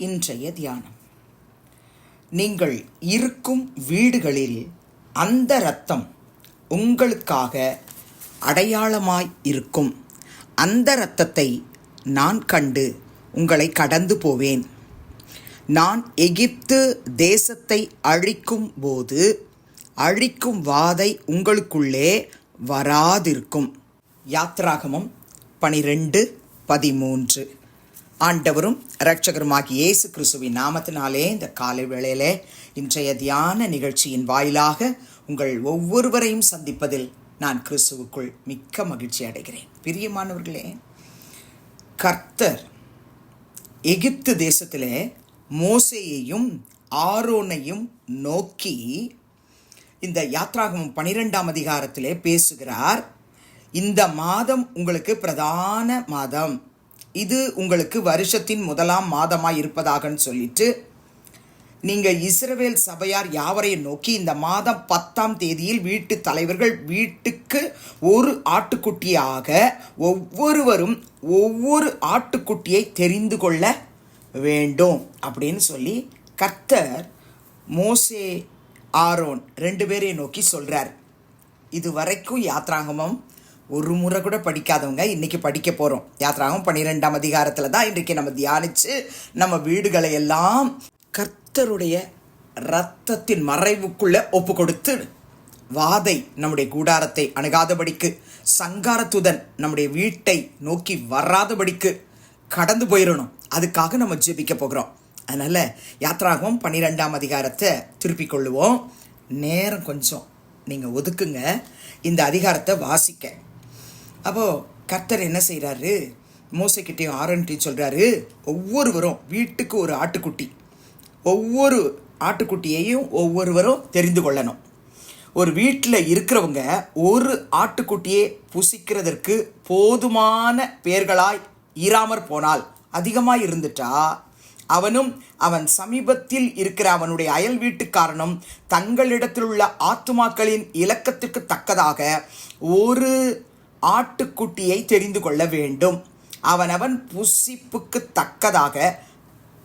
இன்றைய தியானம். நீங்கள் இருக்கும் வீடுகளில் அந்த ரத்தம் உங்களுக்காக அடையாளமாய் இருக்கும். அந்த இரத்தத்தை நான் கண்டு உங்களை கடந்து போவேன். நான் எகிப்து தேசத்தை அழிக்கும் போது அழிக்கும் வாதை உங்களுக்குள்ளே வராதிருக்கும். யாத்ராகமம் பனிரெண்டு பதிமூன்று. ஆண்டவரும் இரட்சகருமாகிய இயேசு கிறிஸ்துவின் நாமத்தினாலே இந்த காலை வேளையிலே இன்றைய தியான நிகழ்ச்சியின் வாயிலாக உங்கள் ஒவ்வொருவரையும் சந்திப்பதில் நான் கிறிஸ்துவுக்குள் மிக்க மகிழ்ச்சி அடைகிறேன். பிரியமானவர்களே கர்த்தர் எகிப்து தேசத்திலே மோசையையும் ஆரோனையும் நோக்கி இந்த யாத்ராகமும் பனிரெண்டாம் அதிகாரத்திலே பேசுகிறார். இந்த மாதம் உங்களுக்கு பிரதான மாதம். இது உங்களுக்கு வருஷத்தின் முதலாம் மாதமாக இருப்பதாகன்னு சொல்லிட்டு நீங்கள் இஸ்ரவேல் சபையார் யாவரையும் நோக்கி இந்த மாதம் பத்தாம் தேதியில் வீட்டு தலைவர்கள் வீட்டுக்கு ஒரு ஆட்டுக்குட்டியாக ஒவ்வொருவரும் ஒவ்வொரு ஆட்டுக்குட்டியை தெரிந்து கொள்ள வேண்டும் அப்படின்னு சொல்லி கர்த்தர் மோசே ஆரோன் ரெண்டு பேரையும் நோக்கி சொல்கிறார் இது வரைக்கும் யாத்ராங்கமம் ஒரு முறை கூட படிக்காதவங்க இன்றைக்கி படிக்க போகிறோம் யாத்ராவும் பன்னிரெண்டாம் அதிகாரத்தில் தான் இன்றைக்கு நம்ம தியானித்து நம்ம வீடுகளை எல்லாம் கர்த்தருடைய ரத்தத்தின் மறைவுக்குள்ளே ஒப்பு கொடுத்து வாதை நம்முடைய கூடாரத்தை அணுகாதபடிக்கு சங்காரத்துதன் நம்முடைய வீட்டை நோக்கி வராதபடிக்கு கடந்து போயிடணும் அதுக்காக நம்ம ஜெபிக்க போகிறோம். அதனால் யாத்ராகவும் பன்னிரெண்டாம் அதிகாரத்தை திருப்பிக் கொள்ளுவோம். நேரம் கொஞ்சம். நீங்கள் ஒதுக்குங்க. இந்த அதிகாரத்தை வாசிக்க. அப்போது கர்த்தர் என்ன செய்கிறாரு மோசைக்கிட்டையும் ஆரன்ட்டையும் சொல்கிறாரு ஒவ்வொருவரும் வீட்டுக்கு ஒரு ஆட்டுக்குட்டி. ஒவ்வொரு ஆட்டுக்குட்டியையும் ஒவ்வொருவரும் தெரிந்து கொள்ளணும். ஒரு வீட்டில் இருக்கிறவங்க ஒரு ஆட்டுக்குட்டியை புசிக்கிறதற்கு போதுமான பெயர்களாய் இராமற் போனால் அதிகமாக இருந்துட்டா அவனும் அவன் சமீபத்தில் இருக்கிற அவனுடைய அயல் வீட்டுக்காரனும் தங்களிடத்தில் உள்ள ஆத்துமாக்களின் இலக்கத்திற்கு தக்கதாக ஒரு ஆட்டுக்குட்டியை தெரிந்து கொள்ள வேண்டும். அவனவன் புசிப்புக்கு தக்கதாக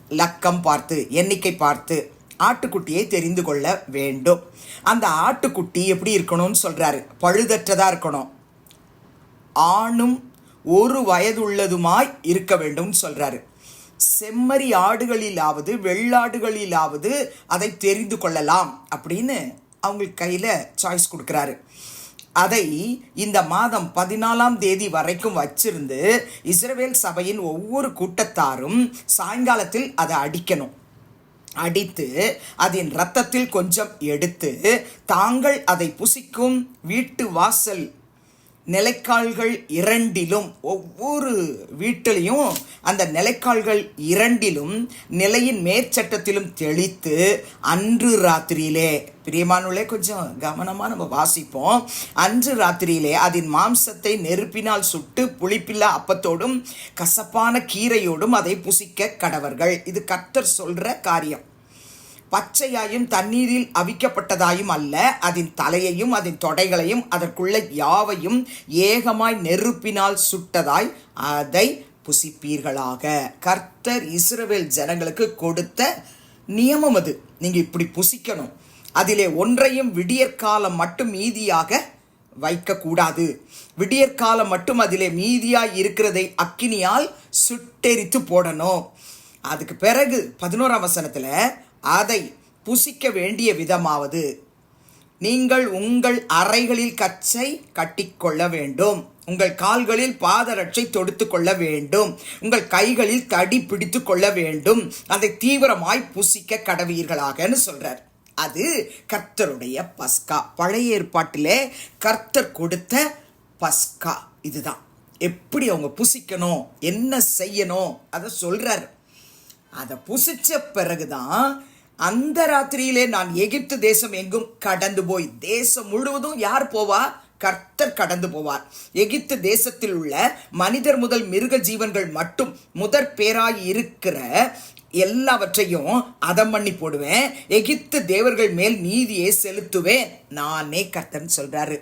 லக்கம் பார்த்து எண்ணிக்கை பார்த்து ஆட்டுக்குட்டியை தெரிந்து கொள்ள வேண்டும். அந்த ஆட்டுக்குட்டி எப்படி இருக்கணும்னு சொல்கிறாரு பழுதற்றதாக இருக்கணும். ஆணும் ஒரு வயதுள்ளதுமாய் இருக்க வேண்டும் சொல்கிறாரு செம்மறி ஆடுகளிலாவது வெள்ளாடுகளிலாவது அதை தெரிந்து கொள்ளலாம் அப்படின்னு அவங்களுக்கு கையில் சாய்ஸ் கொடுக்குறாரு. அதை இந்த மாதம் பதினாலாம் தேதி வரைக்கும் வச்சிருந்து இஸ்ரவேல் சபையின் ஒவ்வொரு கூட்டத்தாரும் சாயங்காலத்தில் அதை அடிக்கணும். அடித்து அதன் இரத்தத்தில் கொஞ்சம் எடுத்து தாங்கள் அதை புசிக்கும் வீட்டு வாசல் நிலைக்கால்கள் இரண்டிலும் ஒவ்வொரு வீட்டிலையும் அந்த நிலைக்கால்கள் இரண்டிலும் நிலையின் மேற்சட்டத்திலும் தெளித்து அன்று ராத்திரியிலே பிரியமானுள்ளே கொஞ்சம் கவனமாக நம்ம வாசிப்போம். அன்று ராத்திரியிலே அதன் மாம்சத்தை நெருப்பினால் சுட்டு புளிப்பில்லா அப்பத்தோடும் கசப்பான கீரையோடும் அதை புசிக்க கடவர்கள். இது கர்த்தர் சொல்கிற காரியம். பச்சையாயும் தண்ணீரில் அவிக்கப்பட்டதாயும் அல்ல. அதன் தலையையும் அதன் தொடைகளையும் அதற்குள்ள யாவையும் ஏகமாய் நெருப்பினால் சுட்டதாய் அதை புசிப்பீர்களாக. கர்த்தர் இஸ்ரவேல் ஜனங்களுக்கு கொடுத்த நியமம் அது. நீங்க இப்படி புசிக்கணும். அதிலே ஒன்றையும் விடியற்காலம் மட்டும் மீதியாக வைக்கக்கூடாது. விடியற்காலம் மட்டும் அதிலே மீதியாய் இருக்கிறதை அக்கினியால் சுட்டெரித்து போடணும். அதுக்கு பிறகு பதினோராம் வசனத்தில் அதை புசிக்க வேண்டிய விதமாவது. நீங்கள் உங்கள் அறைகளில் கச்சை கட்டிக்கொள்ள வேண்டும். உங்கள் கால்களில் பாதரட்சை தொடுத்து கொள்ள வேண்டும். உங்கள் கைகளில் தடி பிடித்து கொள்ள வேண்டும். அதை தீவிரமாய் புசிக்க கடவீர்களாகன்னு சொல்றார். அது கர்த்தருடைய பஸ்கா. பழைய ஏற்பாட்டிலே கர்த்தர் கொடுத்த பஸ்கா. இதுதான். எப்படி அவங்க புசிக்கணும்? என்ன செய்யணும்? அதை சொல்றார். அதை புசிச்ச பிறகுதான் அந்த ராத்திரியிலே நான் எகிப்து தேசம் எங்கும் கடந்து போய் தேசம் முழுவதும் யார் போவா? கர்த்தர் கடந்து போவார். எகிப்து தேசத்தில் உள்ள மனிதர் முதல் மிருக ஜீவன்கள் மட்டும் முதற் பேராய் இருக்கிற எல்லாவற்றையும் அதம் பண்ணி போடுவேன். எகிப்து தேவர்கள் மேல் நீதியை செலுத்துவேன். நானே கர்த்தன் சொல்றாரு.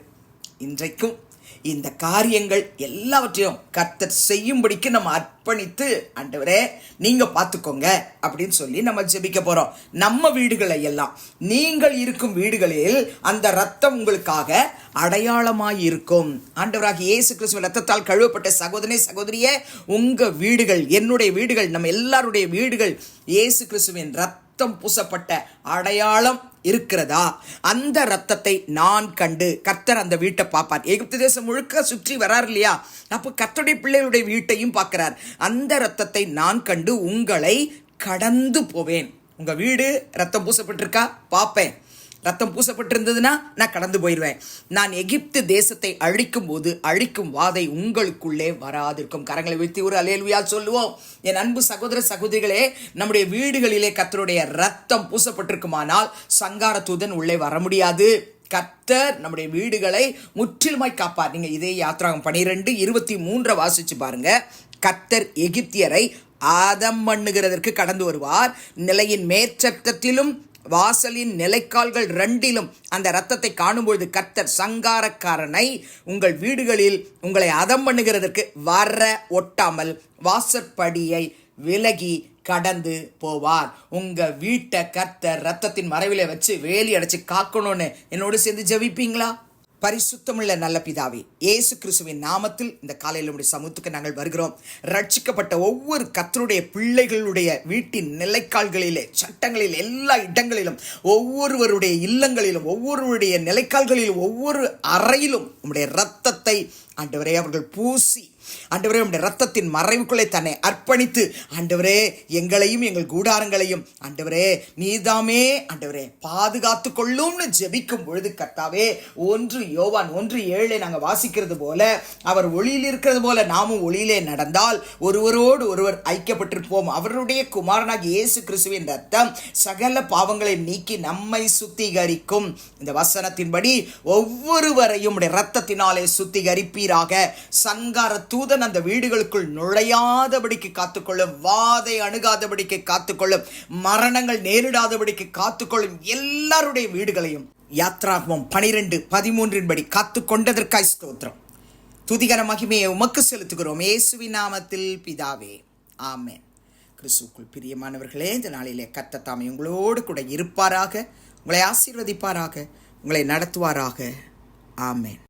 இன்றைக்கும் இந்த காரியங்கள் எல்லாவற்றையும் கர்த்தர் செய்யும்படிக்கு நம்ம அர்ப்பணித்து ஆண்டவரே நீங்க பார்த்துக்கோங்க அப்படின்னு சொல்லி நம்ம ஜெபிக்க போறோம். நம்ம வீடுகளை எல்லாம் நீங்கள் இருக்கும் வீடுகளில் அந்த ரத்தம் உங்களுக்காக அடையாளமாய் இருக்கும் ஆண்டவராக இயேசு கிறிஸ்துவ ரத்தத்தால் கழுவப்பட்ட சகோதரனே சகோதரியே உங்க வீடுகள் என்னுடைய வீடுகள் நம்ம எல்லாருடைய வீடுகள் இயேசு கிறிஸ்துவின் ரத்தம் பூசப்பட்ட அடையாளம் இருக்கிறதா? அந்த ரத்தத்தை நான் கண்டு கர்த்தர் அந்த வீட்டை பார்ப்பார். எகிப்து தேசம் முழுக்க சுற்றி வரார் இல்லையா? அப்போ கர்த்தருடைய பிள்ளைகளுடைய வீட்டையும் பார்க்கிறார். அந்த ரத்தத்தை நான் கண்டு உங்களை கடந்து போவேன். உங்கள் வீடு ரத்தம் பூசப்பட்டிருக்கா? பார்ப்பேன். ரத்தம் பூசப்பட்டிருந்ததுன்னா நான் கடந்து போயிடுவேன் நான் எகிப்து தேசத்தை அழிக்கும் போது அழிக்கும் வாதை உங்களுக்குள்ளே வராதிருக்கும். கரங்களை வீழ்த்தி ஒரு அலேலுயா சொல்லுவோம். என் அன்பு சகோதர சகோதரிகளே நம்முடைய வீடுகளிலே கத்தருடைய ரத்தம் பூசப்பட்டிருக்குமானால் சங்கார தூதன் உள்ளே வர முடியாது. கர்த்தர் நம்முடைய வீடுகளை முற்றிலுமாய் காப்பார். நீங்க இதே யாத்ராகம் பனிரெண்டு இருபத்தி மூன்றை வாசிச்சு பாருங்க. கர்த்தர் எகிப்தியரை ஆதம் பண்ணுகிறதற்கு கடந்து வருவார். நிலையின் மேற்சட்டத்திலும் வாசலின் நிலைக்கால்கள் ரெண்டிலும் அந்த ரத்தத்தை காணும்பொழுது கர்த்தர் சங்காரக்காரனை உங்கள் வீடுகளில் உங்களை அதம் பண்ணுகிறதற்கு வர ஒட்டாமல் வாசற்படியை விலகி கடந்து போவார். உங்கள் வீட்டை கர்த்தர் ரத்தத்தின் மறைவில வச்சு வேலி அடைச்சி காக்கணும்னு என்னோடு சேர்ந்து ஜெபிப்பீங்களா? பரிசுத்தமுள்ள நல்ல பிதாவே இயேசு கிறிஸ்துவின் நாமத்தில் இந்த காலையில் நம்முடைய சமூகத்துக்கு நாங்கள் வருகிறோம். ரட்சிக்கப்பட்ட ஒவ்வொரு கத்தருடைய பிள்ளைகளுடைய வீட்டின் நிலைக்கால்களிலே சட்டங்களில் எல்லா இடங்களிலும் ஒவ்வொருவருடைய இல்லங்களிலும் ஒவ்வொருவருடைய நிலைக்கால்களிலும் ஒவ்வொரு அறையிலும் நம்முடைய ரத்தத்தை ஆண்டவரே அவர்கள் பூசி ஆண்டவரே உடைய ரத்தத்தின் மறைவுக்குள்ளே தன்னை அர்ப்பணித்து ஆண்டவரே எங்களையும் எங்கள் கூடாரங்களையும் ஆண்டவரே நீதாமே ஆண்டவரே பாதுகாத்து கொள்ளும்னு ஜெபிக்கும் பொழுது கர்த்தாவே ஒன்று யோவான் ஒன்று ஏழை நாங்கள் வாசிக்கிறது போல அவர் ஒளியில் இருக்கிறது போல நாமும் ஒளியிலே நடந்தால் ஒருவரோடு ஒருவர் ஐக்கியப்பட்டிருப்போம். அவருடைய குமாரனாக இயேசு கிறிஸ்துவின் ரத்தம் சகல பாவங்களை நீக்கி நம்மை சுத்திகரிக்கும். இந்த வசனத்தின்படி ஒவ்வொருவரையும் உடைய ரத்தத்தினாலே சுத்திகரிப்பீராக. சங்கார தூதன் அந்த வீடுகளுக்குள் நுழையாதபடிக்கு காத்துக்கொள்ளும் வாதை அணுகாதபடிக்கு காத்துக்கொள்ளும் மரணங்கள் நேரிடாதபடிக்கு காத்துக்கொள்ளும் எல்லாருடைய வீடுகளையும் யாத்ராகமம் பனிரெண்டு பதிமூன்றின் படி காத்து கொண்டதற்காய் ஸ்தோத்திரம். துதிகர மகிமையை உமக்கு செலுத்துகிறோம். இயேசுவி நாமத்தில் பிதாவே ஆமென். கிறிஸ்துக்குள் பிரியமானவர்களே இந்த நாளிலே கத்தத்தாமை உங்களோடு கூட இருப்பாராக உங்களை ஆசீர்வதிப்பாராக உங்களை நடத்துவாராக. ஆமேன்.